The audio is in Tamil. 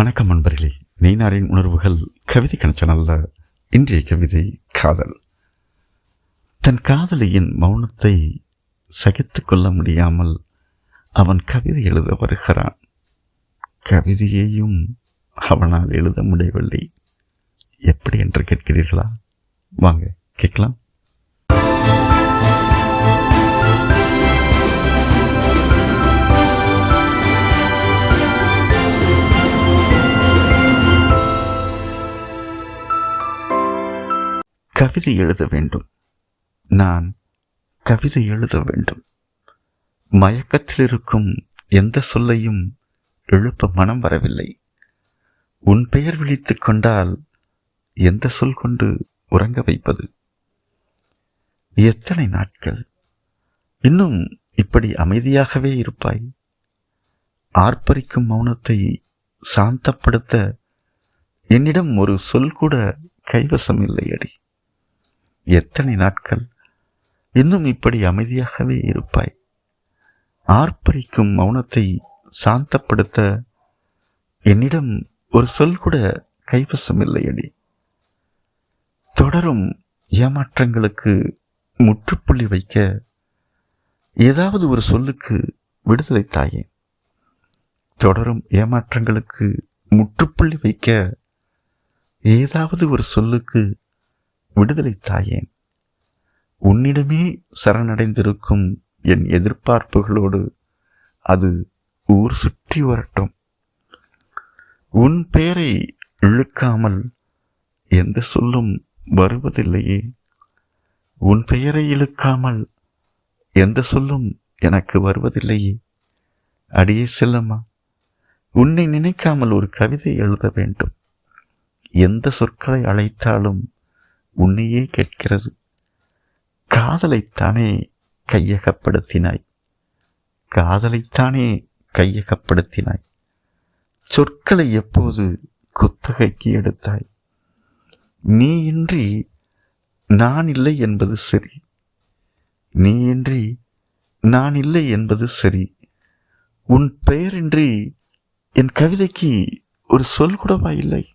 வணக்கம் நண்பர்களே. நெய்னாரின் உணர்வுகள் கவிதை கணச்சனல்ல இன்றைய கவிதை காதல். தன் காதலியின் மௌனத்தை சகித்து கொள்ள முடியாமல் அவன் கவிதை எழுத வருகிறான். கவிதையையும் அவனால் எழுத முடியவில்லை. எப்படி என்று கேட்கிறீர்களா? வாங்க கேட்கலாம். கவிதை எழுத வேண்டும். நான் கவிதை எழுத வேண்டும். மயக்கத்தில் இருக்கும் எந்த சொல்லையும் எழுப்ப மனம் வரவில்லை. உன் பெயர் விழித்து கொண்டால் எந்த சொல் கொண்டு உறங்க வைப்பது? எத்தனை நாட்கள்? இன்னும் இப்படி அமைதியாகவே இருப்பாய்? ஆர்ப்பரிக்கும் மௌனத்தை சாந்தப்படுத்த என்னிடம் ஒரு சொல் கூட கைவசம் இல்லை அடி எத்தனை நாட்கள்? இன்னும் இப்படி அமைதியாகவே இருப்பாய். ஆர்ப்பரிக்கும் மௌனத்தை சாந்தப்படுத்த என்னிடம் ஒரு சொல் கூட கைவசம் இல்லையடி தொடரும் ஏமாற்றங்களுக்கு முற்றுப்புள்ளி வைக்க ஏதாவது ஒரு சொல்லுக்கு விடுதலை தாயே. தொடரும் ஏமாற்றங்களுக்கு முற்றுப்புள்ளி வைக்க ஏதாவது ஒரு சொல்லுக்கு விடுதலை தாயேன் உன்னிடமே சரணடைந்திருக்கும் என் எதிர்பார்ப்புகளோடு அது ஊர் சுற்றி வரட்டும். உன் பெயரை இழுக்காமல் எந்த சொல்லும் வருவதில்லையே. உன் பெயரை இழுக்காமல் எந்த சொல்லும் எனக்கு வருவதில்லையே. அடியே செல்லம்மா உன்னை நினைக்காமல் ஒரு கவிதை எழுத வேண்டும். எந்த சொற்களை அழைத்தாலும் உன்னையே கேட்கிறது. காதலைத்தானே கையகப்படுத்தினாய். காதலைத்தானே கையகப்படுத்தினாய். சொற்களை எப்போது குத்தகைக்கு எடுத்தாய்? நீ இன்றி நான் இல்லை என்பது சரி. நீ இன்றி நான் இல்லை என்பது சரி. உன் பெயரின்றி என் கவிதைக்கு ஒரு சொல் கூடவா இல்லை?